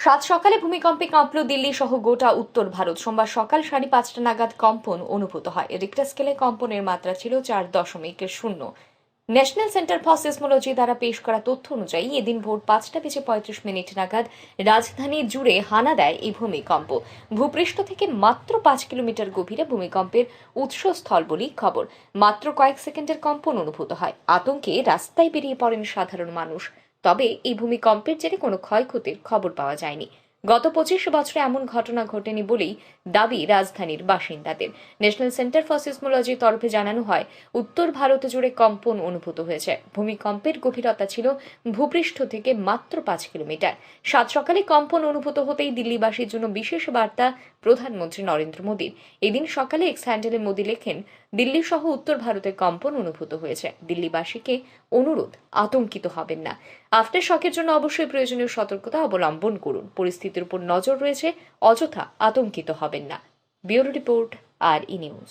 সাত সকালে ভূমিকম্পে কাঁপল দিল্লি সহ গোটা উত্তর ভারত। সোমবার সকাল সাড়ে পাঁচটা নাগাদ কম্পন অনুভূত হয়। রিক্টার স্কেলে কম্পনের মাত্রা ছিল চার দশমিক শূন্য। ন্যাশনাল সেন্টার ফর সিসমোলজি দ্বারা পেশ করা তথ্য অনুযায়ী এদিন ভোর পাঁচটা বেজে পঁয়ত্রিশ মিনিট নাগাদ রাজধানী জুড়ে হানা দেয় এই ভূমিকম্প। ভূপৃষ্ঠ থেকে মাত্র পাঁচ কিলোমিটার গভীরে ভূমিকম্পের উৎসস্থল বলেই খবর। মাত্র কয়েক সেকেন্ডের কম্পন অনুভূত হয়। আতঙ্কে রাস্তায় বেরিয়ে পড়েন সাধারণ মানুষ। তবে এই ভূমিকম্পের জেরে কোনো ক্ষয়ক্ষতির খবর পাওয়া যায়নি। গত পঁচিশ বছরে এমন ঘটনা ঘটেনি বলেই দাবি রাজধানীর বাসিন্দাদের। ন্যাশনাল সেন্টার ফর সিসমোলজির তরফে জানানো হয়, উত্তর ভারত জুড়ে কম্পন অনুভূত হয়েছে। ভূমিকম্পের গভীরতা ছিল ভূপৃষ্ঠ থেকে মাত্র পাঁচ কিলোমিটার। সাত সকালে কম্পন অনুভূত হতেই দিল্লিবাসীর জন্য বিশেষ বার্তা প্রধানমন্ত্রী নরেন্দ্র মোদীর। এদিন সকালে এক্স হ্যান্ডেলে মোদী লেখেন দিল্লি সহ উত্তর ভারতে কম্পন অনুভূত হয়েছে। দিল্লিবাসীকে অনুরোধ, আতঙ্কিত হবেন না। আফটার শকের জন্য অবশ্যই প্রয়োজনীয় সতর্কতা অবলম্বন করুন। পরিস্থিতির উপর নজর রয়েছে অযথা আতঙ্কিত হবেন না। Bureau report R E news.